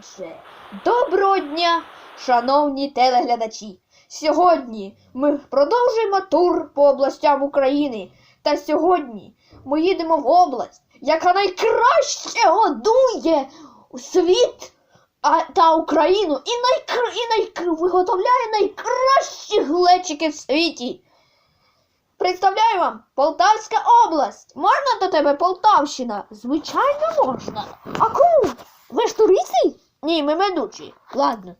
Отже, доброго дня, шановні телеглядачі. Сьогодні ми продовжуємо тур по областям України. Та сьогодні ми їдемо в область, яка найкраще годує світ а, та Україну і, найкр... і найкр... виготовляє найкращі глечики в світі. Представляю вам Полтавська область. Можна до тебе Полтавщина? Звичайно, можна. А кому? Ні, ми ведучі. Ладно.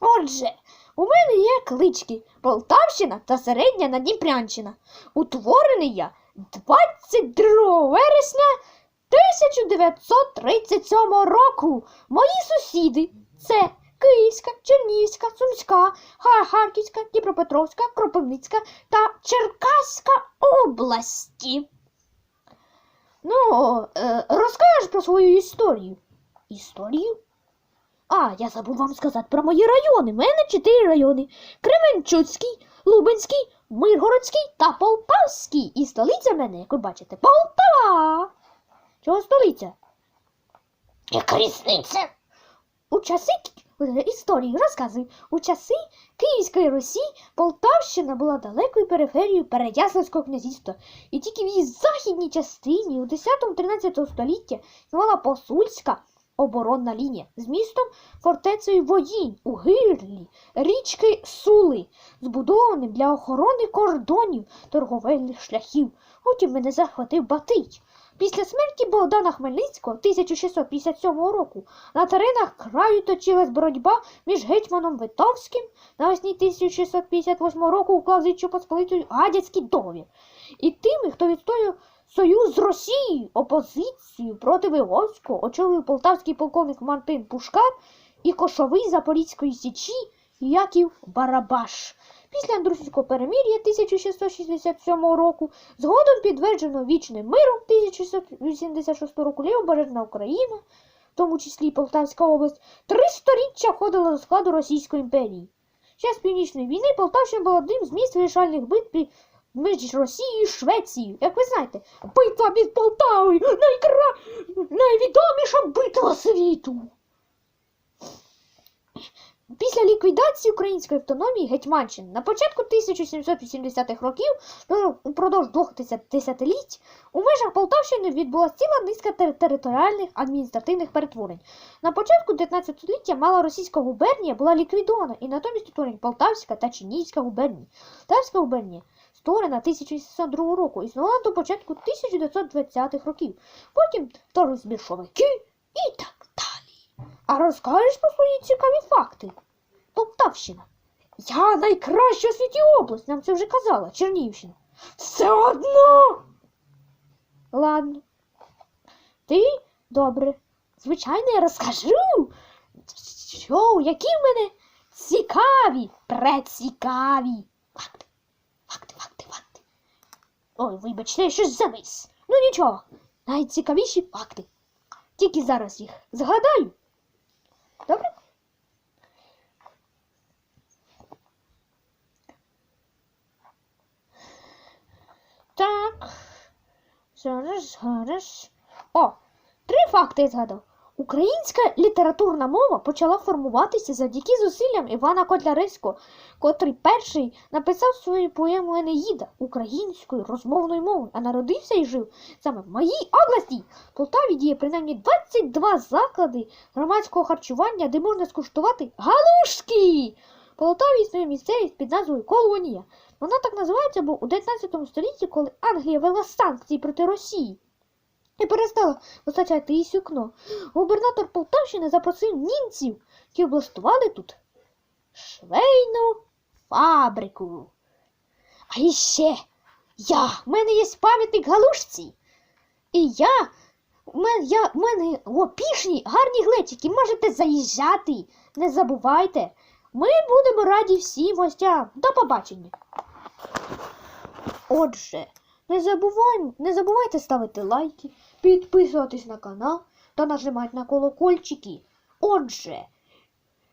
Отже, у мене є клички Полтавщина та Середня Надніпрянщина. Утворений я 22 вересня 1937 року. Мої сусіди це Київська, Чернігівська, Сумська, Харківська, Дніпропетровська, Кропивницька та Черкаська області. Ну, е, розкажеш про свою історію. Історію? А, я забув вам сказати про мої райони. У мене чотири райони: Кременчуцький, Лубенський, Миргородський та Полтавський. І столиця в мене, як ви бачите, Полтава. Чого столиця? Яка різниця? У часи е, історії розказую, у часи Київської Русі Полтавщина була далекою периферією Переяславського князівства, і тільки в її західній частині у 10-13 століття існувала посульська оборонна лінія з містом фортецею Воїнь у гирлі річки Сули, збудованим для охорони кордонів торговельних шляхів. Потім мене захватив Батий. Після смерті Богдана Хмельницького 1657 року на теренах краю точилась боротьба між гетьманом Витовським навесні 1658 року уклав з Посполитою Гадяцький договір і тими, хто відстояв союз з Росією, опозицію проти Виговського, очолив полтавський полковник Мартин Пушкар і кошовий Запорізької січі Яків Барабаш. Після Андрусівського перемир'я 1667 року згодом підтверджено вічним миром 1686 року Лівобережна Україна, в тому числі і Полтавська область, три сторіччя входила до складу Російської імперії. Час Північної війни Полтавщина була одним з місць вирішальних битв між Росією і Швецією. Як ви знаєте, битва під Полтавою найкра... найвідоміша битва світу. Після ліквідації української автономії Гетьманщини на початку 1780-х років, упродовж двох десятиліть, у межах Полтавщини відбулася ціла низка тер- територіальних адміністративних перетворень. На початку 19 століття мала російська губернія була ліквідована і натомість утворені Полтавська та Чернігівська губернії. Полтавська губернія створена 1602 року, існувала до початку 1920-х років. Потім вторглись більшовики і так далі. А розкажеш про свої цікаві факти? Полтавщина. Я найкраща у світі область, нам це вже казала, Чернігівщина. Все одно. Ладно. Ти добре. Звичайно, я розкажу. Що, які в мене цікаві, прецікаві. Факти. Ой, вибачте, я щось завис. Ну нічого, найцікавіші факти. Тільки зараз їх згадаю. Добре? Так. Зараз, зараз. О, три факти згадав. Українська літературна мова почала формуватися завдяки зусиллям Івана Котляревського, котрий перший написав свою поему Енеїда українською розмовною мовою, а народився і жив саме в моїй області. В Полтаві діє принаймні 22 заклади громадського харчування, де можна скуштувати галушки. Полтаві існує місцевість під назвою Колонія. Вона так називається, бо у 19 столітті, коли Англія вела санкції проти Росії і перестала постачати їй сукно, губернатор Полтавщини запросив німців, які облаштували тут швейну фабрику. А іще я, в мене є пам'ятник галушці. І я, в мене, я, в мене о, пішні, гарні глечики, можете заїжджати. Не забувайте. Ми будемо раді всім гостям. До побачення. Отже, не забуваймо, не забувайте ставити лайки, підписуватись на канал та нажимати на колокольчики. Отже,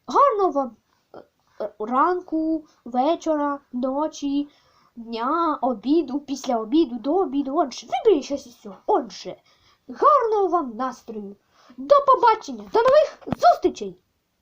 гарного вам е, е, ранку, вечора, ночі, дня, обіду, після обіду, до обіду. Отже, виберіть щось із цього. Отже, гарного вам настрою До побачення, до нових зустрічей!